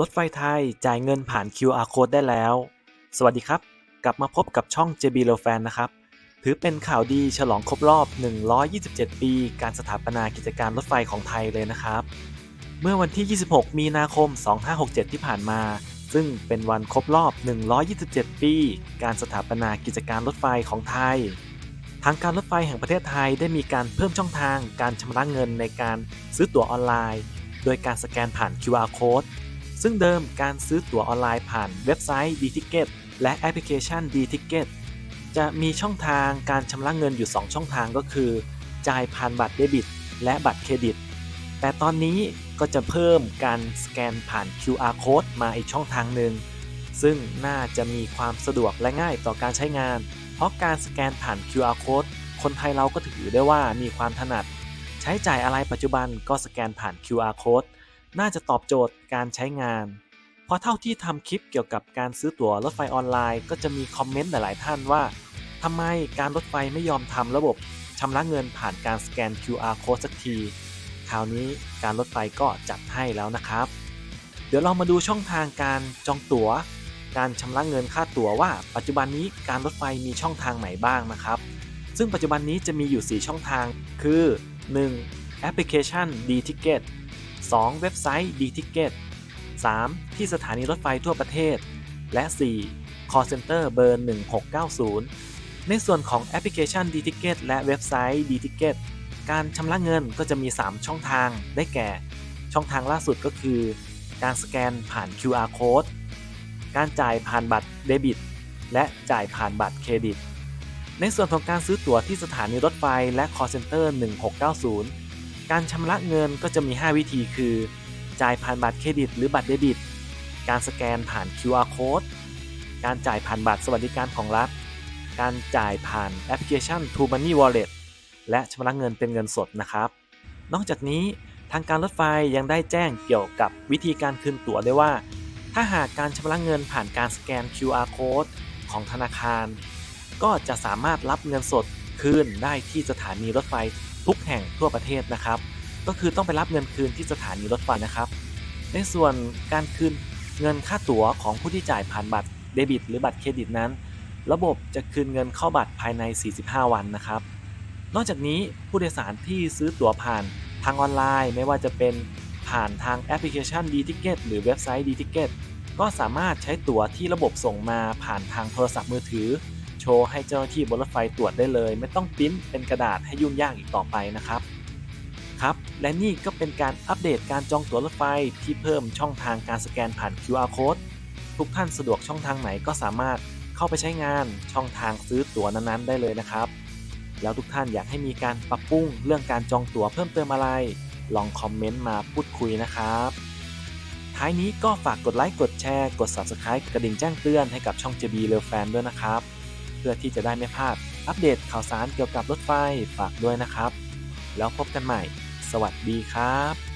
รถไฟไทยจ่ายเงินผ่าน QR Code ได้แล้ว สวัสดีครับ กลับมาพบกับช่อง JB l o f a n นะครับ ถือเป็นข่าวดีฉลองครบรอบ 127 ปี การสถาปนากิจการรถไฟของไทยเลยนะครับ เมื่อวันที่ 26 มีนาคม 2567 ที่ผ่านมา ซึ่งเป็นวันครบรอบ 127 ปี การสถาปนากิจการรถไฟของไทย ทางการรถไฟแห่งประเทศไทยได้มีการเพิ่มช่องทาง การชำระเงินในการซื้อตั๋วออนไลน์ โดยการสแกนผ่าน QR Code ซึ่งเดิมการซื้อตั๋วออนไลน์ผ่านเว็บไซต์ D-Ticket และแอปพลิเคชัน D-Ticket จะมีช่องทางการชำระเงินอยู่ 2 ช่องทางก็คือ จ่ายผ่านบัตรเดบิต และบัตรเครดิต แต่ตอนนี้ก็จะเพิ่มการสแกนผ่าน QR Code มาอีกช่องทางหนึ่งซึ่งน่าจะมีความสะดวกและง่ายต่อการใช้งาน เพราะการสแกนผ่าน QR Code คนไทยเราก็ถือได้ว่ามีความถนัด ใช้จ่ายอะไรปัจจุบันก็สแกนผ่าน QR Code น่าจะตอบโจทย์การใช้งาน เพราะเท่าที่ทำคลิปเกี่ยวกับการซื้อตั๋วรถไฟออนไลน์ก็จะมีคอมเมนต์หลาย ๆ ท่านว่าทำไมการรถไฟไม่ยอมทำระบบชำระเงินผ่านการสแกน QR Code สักที คราวนี้การรถไฟก็จัดให้แล้วนะครับ เดี๋ยวเรามาดูช่องทางการจองตั๋ว การชำระเงินค่าตั๋วว่า ปัจจุบันนี้การรถไฟมีช่องทางไหนบ้างนะครับ ซึ่งปัจจุบันนี้จะมีอยู่ 4 ช่องทาง คือ 1. แอปพลิเคชัน D-Ticket 2. เว็บไซต์ D-Ticket 3. ที่สถานีรถไฟทั่วประเทศ และ 4. call center เบอร์ 1690 ในส่วนของแอปพลิเคชัน D-Ticket และเว็บไซต์ D-Ticket การชำระเงินก็จะมี 3 ช่องทางได้แก่ ช่องทางล่าสุดก็คือ การสแกนผ่าน QR Code การจ่ายผ่านบัตรเดบิต และจ่ายผ่านบัตรเครดิต ในส่วนของการซื้อตั๋วที่สถานีรถไฟและ call center 1690 การชำระเงินก็จะมี 5 วิธีคือ จ่ายผ่านบัตรเครดิต หรือบัตรเดบิต การสแกนผ่าน QR Code การจ่ายผ่านบัตรสวัสดิการของรัฐ การจ่ายผ่านแอปพลิเคชัน True Money Wallet และชำระเงินเป็นเงินสดนะครับ นอกจากนี้ทางการรถไฟยังได้แจ้งเกี่ยวกับวิธีการคืนตั๋วได้ว่า ถ้าหากการชำระเงินผ่านการสแกน QR Code ของธนาคาร ก็จะสามารถรับเงินสดคืนได้ที่สถานีรถไฟ ทุกแห่งทั่วประเทศนะครับ ก็คือต้องไปรับเงินคืนที่สถานีรถไฟนะครับ ในส่วนการคืนเงินค่าตั๋วของผู้ที่จ่ายผ่านบัตรเดบิต หรือบัตรเครดิตนั้น ระบบจะคืนเงินเข้าบัตรภายใน 45 วันนะครับ นอกจากนี้ผู้โดยสารที่ซื้อตั๋วผ่านทางออนไลน์ ไม่ว่าจะเป็นผ่านทางแอปพลิเคชัน D-Ticket หรือเว็บไซต์ D-Ticket ก็สามารถใช้ตั๋วที่ระบบส่งมาผ่านทางโทรศัพท์มือถือ โชว์ให้เจ้าหน้าที่บนรถไฟตรวจได้เลย ไม่ต้องปริ้นเป็นกระดาษให้ยุ่งยากอีกต่อไปนะครับครับ และนี่ก็เป็นการอัปเดตการจองตั๋วรถไฟที่เพิ่มช่องทางการสแกนผ่าน QR Code ทุกท่านสะดวกช่องทางไหนก็สามารถเข้าไปใช้งานช่องทางซื้อตั๋วนั้นๆ ได้เลยนะครับ แล้วทุกท่านอยากให้มีการปรับปรุงเรื่องการจองตั๋วเพิ่มเติมอะไร ลองคอมเมนต์มาพูดคุยนะครับ ท้ายนี้ก็ฝากกดไลค์กดแชร์ กด Subscribe กระดิ่งแจ้งเตือนให้กับช่อง JB เ e อ Fan ด้วยนะครับ เพื่อที่จะได้ไม่พลาดอัปเดตข่าวสารเกี่ยวกับรถไฟฝากด้วยนะครับ แล้วพบกันใหม่ สวัสดีครับ